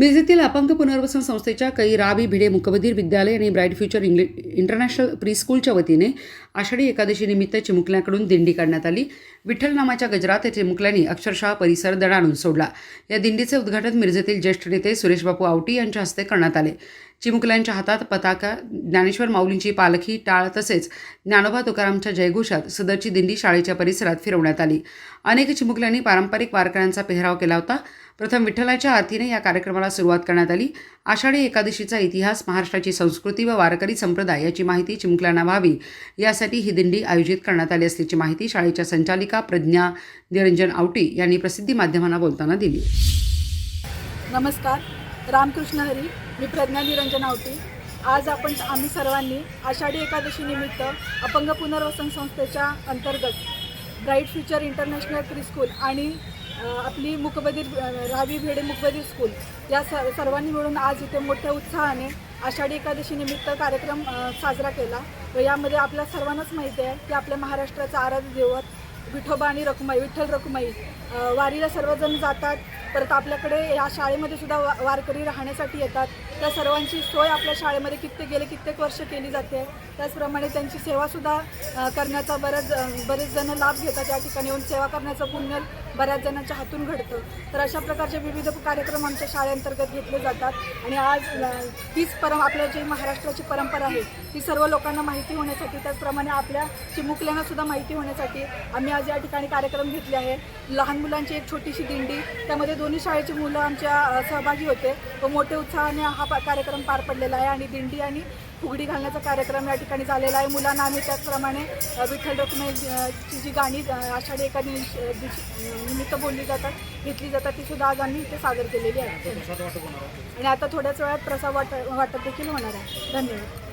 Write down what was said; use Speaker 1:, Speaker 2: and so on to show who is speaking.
Speaker 1: मिरजेतील अपंग पुनर्वसन संस्थेच्या कैराबी भिडे मुकबधीर विद्यालय आणि ब्राईट फ्युचर इंग्लि इंटरनॅशनल प्रीस्कूलच्या वतीने आषाढी एकादशीनिमित्त चिमुकल्याकडून दिंडी काढण्यात आली. विठ्ठल नामाच्या गजरात या चिमुकल्यांनी अक्षरशः परिसर दडाणून सोडला. या दिंडीचे उद्घाटन मिरजेतील ज्येष्ठ नेते सुरेशबापू आवटी यांच्या हस्ते करण्यात आले. चिमुकल्यांच्या हातात पताका ज्ञानेश्वर माऊलींची पालखी टाळ तसेच ज्ञानोबा तुकारामच्या जयघोषात सदरची दिंडी शाळेच्या परिसरात फिरवण्यात आली. अनेक चिमुकल्यांनी पारंपरिक वारकऱ्यांचा पेहराव केला होता. प्रथम विठ्ठलाच्या आरतीने या कार्यक्रमाला सुरुवात करण्यात आली. आषाढी एकादशीचा इतिहास महाराष्ट्राची संस्कृती व वारकरी संप्रदाय याची माहिती चिमुकल्यांना व्हावी. यासाठी ही दिंडी आयोजित करण्यात आली असल्याची माहिती शाळेच्या संचालिका प्रज्ञा निरंजन आवटी यांनी प्रसिद्धी माध्यमांना बोलताना दिली.
Speaker 2: नमस्कार. रामकृष्ण हरी मी प्रज्ञा निरंजन आवटी. आज आपण आम्ही सर्वांनी आषाढी एकादशीनिमित्त अपंग पुनर्वसन संस्थेच्या अंतर्गत bright future international pre school आणि आपली मुकबधीर रावी भेडे मुकबधीर स्कूल या स सर्वांनी मिळून आज इथे मोठ्या उत्साहाने आषाढी एकादशीनिमित्त कार्यक्रम साजरा केला. व यामध्ये आपल्या सर्वांनाच माहिती आहे की आपल्या महाराष्ट्राचं आराध्य दैवत विठोबा आणि रखुमाई विठ्ठल रखुमाई वारीला सर्वजण जातात. परत आपल्याकडे या शाळेमध्ये सुद्धा वा वारकरी राहण्यासाठी येतात. त्या सर्वांची सोय आपल्या शाळेमध्ये कित्येक गेले कित्येक वर्ष केली जाते. त्याचप्रमाणे त्यांची सेवासुद्धा करण्याचा बऱ्याच बरेच जण लाभ घेतात. या ठिकाणी येऊन सेवा करण्याचं पुण्य बऱ्याच जणांच्या हातून घडतं. तर अशा प्रकारचे विविध कार्यक्रम आमच्या शाळेअंतर्गत घेतले जातात. आणि आज तीच हीच परम आपल्या जी महाराष्ट्राची परंपरा आहे ती सर्व लोकांना माहिती होण्यासाठी त्याचप्रमाणे आपल्या चिमुकल्यांनासुद्धा माहिती होण्यासाठी आम्ही आज या ठिकाणी कार्यक्रम घेतले आहे. लहान मुलांची एक छोटीशी दिंडी त्यामध्ये दोन्ही शाळेची मुलं आमच्या सहभागी होते. व मोठ्या उत्साहाने हा पा- कार्यक्रम पार पडलेला आहे आणि दिंडी आणि फुगडी घालण्याचा कार्यक्रम या ठिकाणी झालेला आहे. मुलांना आम्ही त्याचप्रमाणे विठ्ठल रखुमाई अ, ची जी गाणी आषाढी एका निमित्त बोलली जातात घेतली जातात ती सुद्धा आज आम्ही इथे सादर केलेली आहे. आणि आता थोड्याच वेळात प्रसाद वाट वाटप देखील होणार आहे. धन्यवाद.